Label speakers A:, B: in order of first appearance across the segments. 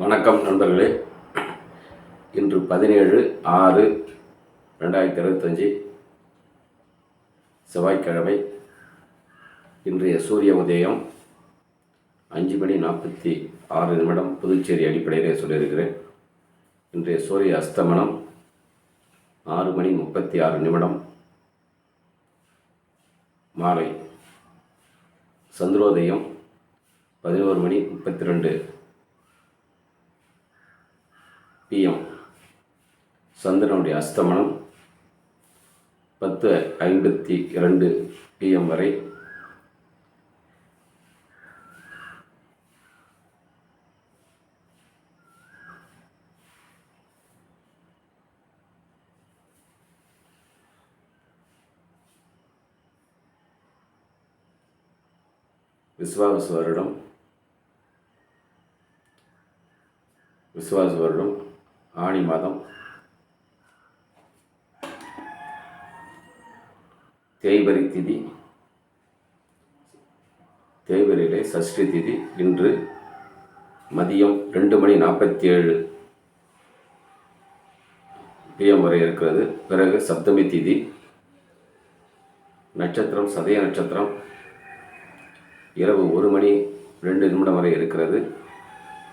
A: வணக்கம் நண்பர்களே. இன்று பதினேழு ஆறு ரெண்டாயிரத்தி இருபத்தஞ்சி செவ்வாய்க்கிழமை. இன்றைய சூரிய உதயம் அஞ்சு மணி நாற்பத்தி ஆறு நிமிடம் புதுச்சேரி அடிப்படையிலே சொல்லியிருக்கிறேன். இன்றைய சூரிய அஸ்தமனம் ஆறு மணி முப்பத்தி ஆறு நிமிடம். மாலை சந்திரோதயம் பதினோரு மணி முப்பத்தி ரெண்டு பிஎம் சந்திரனுடைய அஸ்தமனம் பத்து ஐம்பத்தி இரண்டு பிஎம் வரை. விஸ்வாச வருடம். விஸ்வாச வருடம் ஆணி மாதம். தேய்பரி திதி தேய்பரியிலே சஷ்டி திதி இன்று மதியம் ரெண்டு மணி நாற்பத்தி ஏழு பிஎம் வரை இருக்கிறது. பிறகு சப்தமி திதி. நட்சத்திரம் சதய நட்சத்திரம். இரவு ஒரு மணி ரெண்டு நிமிடம் வரை இருக்கிறது.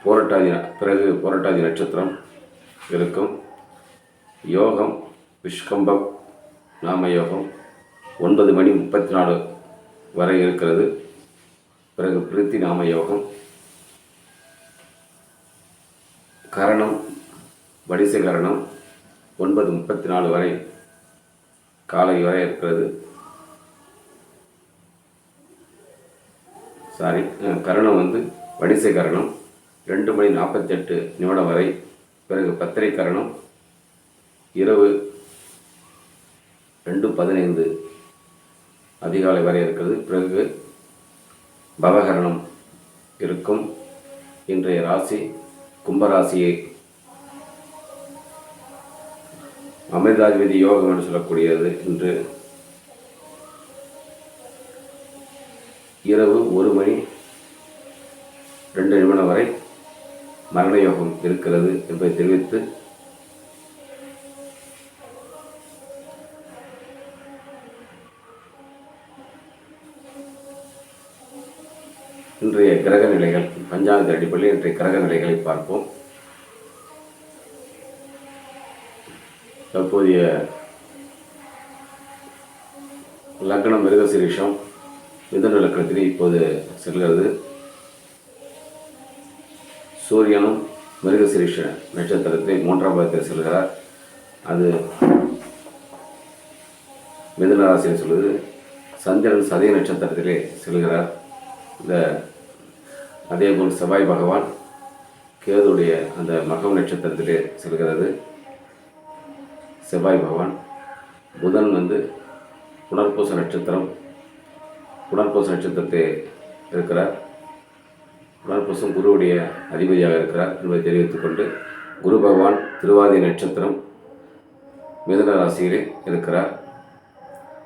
A: போராட்டாதி பிறகு போராட்டாதி நட்சத்திரம் இருக்கும். யோகம் விஷ்கம்பம் நாம யோகம் ஒன்பது மணி முப்பத்தி நாலு வரை இருக்கிறது. பிறகு பிரித்தி நாம யோகம். கரணம் வடிசை கரணம் ஒன்பது முப்பத்தி நாலு வரை காலை வரை இருக்கிறது. சாரி கரணம் வந்து வடிசை கரணம் ரெண்டு மணி நாற்பத்தெட்டு நிமிடம் வரை. பிறகு பத்திரை கரணம் இரவு ரெண்டு பதினைந்து அதிகாலை வரை இருக்கிறது. பிறகு பவகரணம் இருக்கும். இன்றைய ராசி கும்பராசியை அமிர்தாதிபதி யோகம் என்று சொல்லக்கூடியது. இன்று இரவு ஒரு மணி ரெண்டு நிமிடம் வரை மரண யோகம் இருக்கிறது என்பதை தெரிவித்து இன்றைய கிரக நிலைகள் பஞ்சாங்க அடிப்படையில் இன்றைய கிரக நிலைகளை பார்ப்போம். தற்போதைய லக்னம் மிருகசிரீஷம் மிதன லக்னத்தில் இப்போது செல்கிறது. சூரியனும் மிருகசிரீஷ நட்சத்திரத்தை மூன்றாம் பாதத்தில் செல்கிறார். அது மிதுன ராசியில் சொல்லுது. சந்திரன் சதய நட்சத்திரத்திலே செல்கிறார். இந்த அதேபோல் செவ்வாய் பகவான் கேதுடைய அந்த மகம் நட்சத்திரத்திலே செல்கிறது. செவ்வாய் பகவான் புதன் வந்து புனர்பூச நட்சத்திரம் புனர்பூச நட்சத்திரத்தை இருக்கிறார். புனர்பூசம் குருவுடைய அதிபதியாக இருக்கிறார் என்பதை தெரிவித்துக் கொண்டு குரு பகவான் திருவாதி நட்சத்திரம் மிதன ராசியிலே இருக்கிறார்.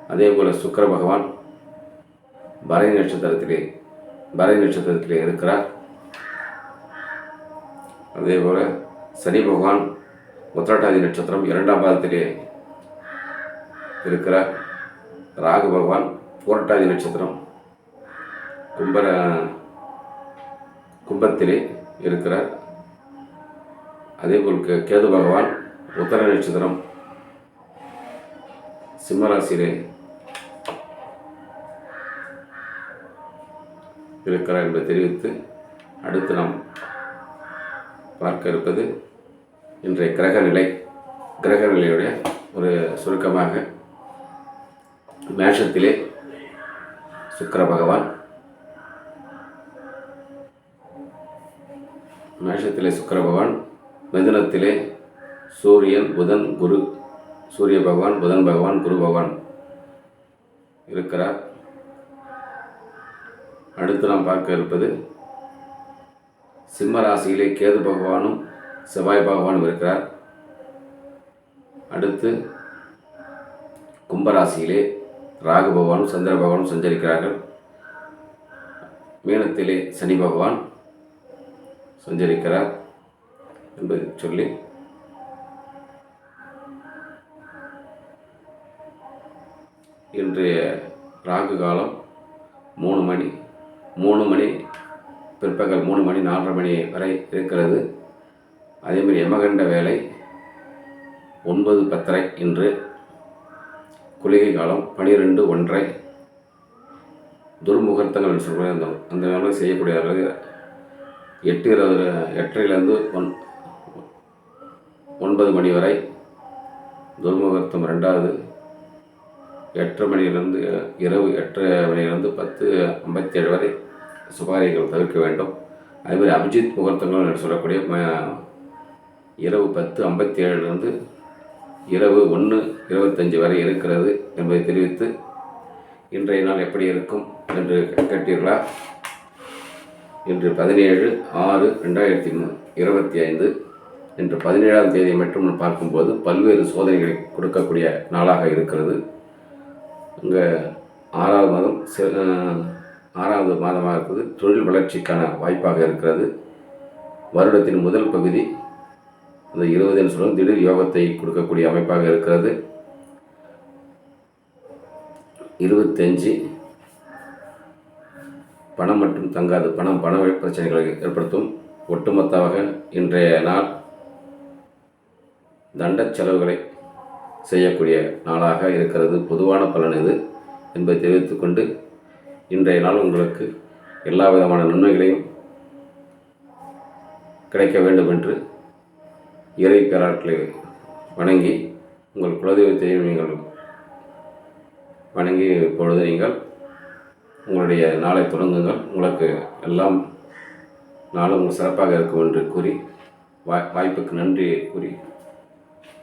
A: அதே போல் சுக்கர பகவான் பரணி நட்சத்திரத்திலே பரணி நட்சத்திரத்தில் இருக்கிறார். அதே போல் சனி பகவான் உத்திராட்டாதி நட்சத்திரம் இரண்டாம் பாதத்திலே இருக்கிறார். ராகு பகவான் போரட்டாதி நட்சத்திரம் கும்பர கும்பத்திலே இருக்கிறார். அதேபோல் கே- கேது பகவான் உத்தர நட்சத்திரம் சிம்மராசியிலே இருக்கிறார் என்பதை தெரிவித்து அடுத்து நாம் பார்க்க இருப்பது இன்றைய கிரக நிலை கிரக நிலையுடைய ஒரு சுருக்கமாக மேஷத்திலே சுக்கிர பகவான். மேஷத்திலே சுக்கர பகவான் மிதனத்திலே சூரியன் புதன் குரு சூரிய பகவான் புதன் பகவான் குரு பகவான் இருக்கிறார். அடுத்து நாம் பார்க்க இருப்பது சிம்ம ராசியிலே கேது பகவானும் செவ்வாய் பகவானும் இருக்கிறார். அடுத்து கும்பராசியிலே ராகு பகவானும் சந்திர பகவானும் சஞ்சரிக்கிறார்கள். மீனத்திலே சனி பகவான் சஞ்சரிக்கிறார் என்பது சொல்லி இன்றைய ராகு காலம் மூணு மணி மூணு மணி பிற்பகல் மூணு மணி நாலரை மணி வரை இருக்கிறது. அதேமாதிரி யமகண்ட வேலை ஒன்பது பத்தரை இன்று குளிகை காலம் பனிரெண்டு ஒன்றை. துர்முகூர்த்தங்கள் சொல்லக்கூடிய அந்த அந்த வேலை செய்யக்கூடியவர்கள் எட்டு இருபது எட்டரைலேருந்து ஒன் ஒன்பது மணி வரை. துர்முகூர்த்தம் ரெண்டாவது எட்டரை மணியிலிருந்து இரவு எட்டரை மணியிலிருந்து பத்து ஐம்பத்தேழு வரை. சுபாரியங்கள் தவிர்க்க வேண்டும். அதேமாதிரி அபிஜித் முகூர்த்தங்கள் என்று சொல்லக்கூடிய ம- இரவு பத்து ஐம்பத்தி ஏழுலேருந்து இரவு ஒன்று இருபத்தஞ்சி வரை இருக்கிறது என்பதை தெரிவித்து இன்றைய நாள் எப்படி இருக்கும் என்று கேட்டீர்களா? இன்று பதினேழு ஆறு ரெண்டாயிரத்தி இருபத்தி ஐந்து. இன்று பதினேழாம் தேதி மட்டும் பார்க்கும்போது பல்வேறு சோதனைகளை கொடுக்கக்கூடிய நாளாக இருக்கிறது. இங்கே ஆறாவது மாதம் ஆறாவது மாதமாக இருப்பது தொழில் வளர்ச்சிக்கான வாய்ப்பாக இருக்கிறது. வருடத்தின் முதல் பகுதி அந்த இருபதுன்னு சொல்லும் திடீர் யோகத்தை கொடுக்கக்கூடிய அமைப்பாக இருக்கிறது. இருபத்தஞ்சு பணம் மட்டும் தங்காது. பணம் பண பிரச்சனைகளை ஏற்படுத்தும். ஒட்டுமொத்தமாக இன்றைய நாள் தண்ட செலவுகளை செய்யக்கூடிய நாளாக இருக்கிறது. பொதுவான பலன் இது என்பதை தெரிவித்துக்கொண்டு இன்றைய நாள் உங்களுக்கு எல்லா விதமான நன்மைகளையும் கிடைக்க வேண்டும் என்று இறை பேராட்களை வணங்கி உங்கள் குலதெய்வத்தையும் நீங்கள் வணங்கி இப்பொழுது நீங்கள் உங்களுடைய நாளை தொடங்குங்கள். உங்களுக்கு எல்லாம் நாளும் சிறப்பாக இருக்கும் என்று கூறி வாய் வாய்ப்புக்கு நன்றி கூறி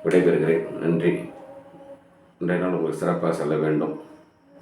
A: விடைபெறுகிறேன். நன்றி. இன்றைய நாள் உங்களுக்கு சிறப்பாக செல்ல வேண்டும்.